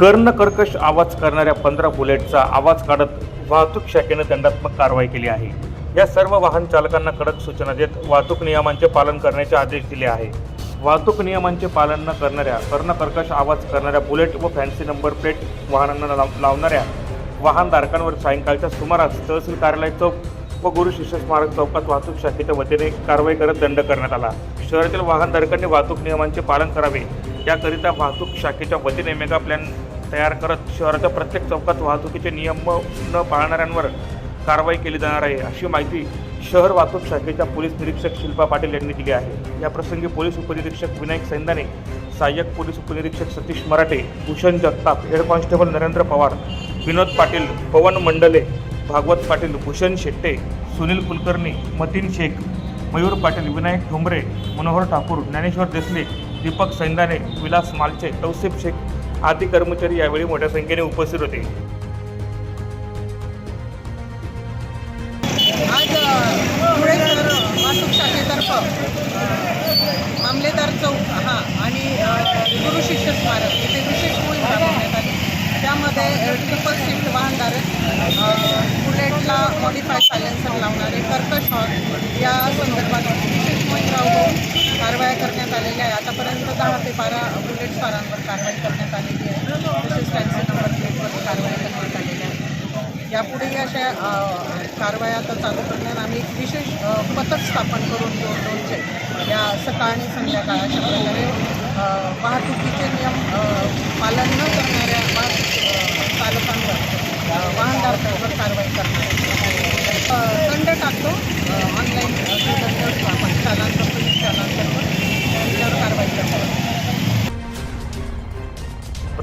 कर्ण कर्कश आवाज करणाऱ्या पंधरा बुलेटचा आवाज काढत वाहतूक शाखेनं दंडात्मक कारवाई केली आहे. या सर्व वाहन चालकांना कडक सूचना देत वाहतूक नियमांचे पालन करण्याचे आदेश दिले आहे. वाहतूक नियमांचे पालन न करणाऱ्या कर्ण कर्कश आवाज करणाऱ्या बुलेट व फॅन्सी नंबर प्लेट वाहनांना लाव- लावणाऱ्या वाहनधारकांवर सायंकाळच्या सुमारास तहसील कार्यालय चौक व गुरु शिष्य स्मारक चौकात वाहतूक शाखेच्या वतीने कारवाई करत दंड करण्यात आला. शहरातील वाहनधारकांनी वाहतूक नियमांचे पालन करावे. याकरिता वाहतूक शाखेच्या वतीने मेगा प्लॅन तयार करत शहराच्या प्रत्येक चौकात वाहतुकीचे नियम न पाळणाऱ्यांवर कारवाई केली जाणार आहे अशी माहिती शहर वाहतूक शाखेच्या पोलीस निरीक्षक शिल्पा पाटील यांनी दिली आहे. या प्रसंगी पोलीस उपनिरीक्षक विनायक सैंदाने सहाय्यक पोलीस उपनिरीक्षक सतीश मराठे भूषण जगताप हेड कॉन्स्टेबल नरेंद्र पवार विनोद पाटील पवन मंडले भागवत पाटील भूषण शेट्टे सुनील कुलकर्णी मतीन शेख मयूर पाटील विनायक ठोंबरे मनोहर ठाकूर ज्ञानेश्वर देसले दीपक सैंदाने विलास मालचे तौसिफ शेख आदी कर्मचारी यावेळी मोठ्या संख्येने उपस्थित होते. आज अ, शहर वाहतूक शाखेतर्फ मामलेदार चौक हा आणि गुरु शिष्य स्मारक इथे विशेष मोहीम राबवण्यात आली. त्यामध्ये आतापर्यंत बारा बुलेट स्वारांवर कारवाई करण्यात आलेली आहे. तसेच त्यांचे नंबर प्लेटवर कारवाई करण्यात आलेली आहे. यापुढेही अशा कारवाया आता चालू करण्यात आम्ही एक विशेष पथक स्थापन करून दोन दोनचे या सकाळ आणि संध्याकाळ अशा प्रकारे वाहतुकीचे नियम पालन न करणाऱ्या वाहतूक चालकांवर वाहनधारकांवर कारवाई करणार दंड टाकतो.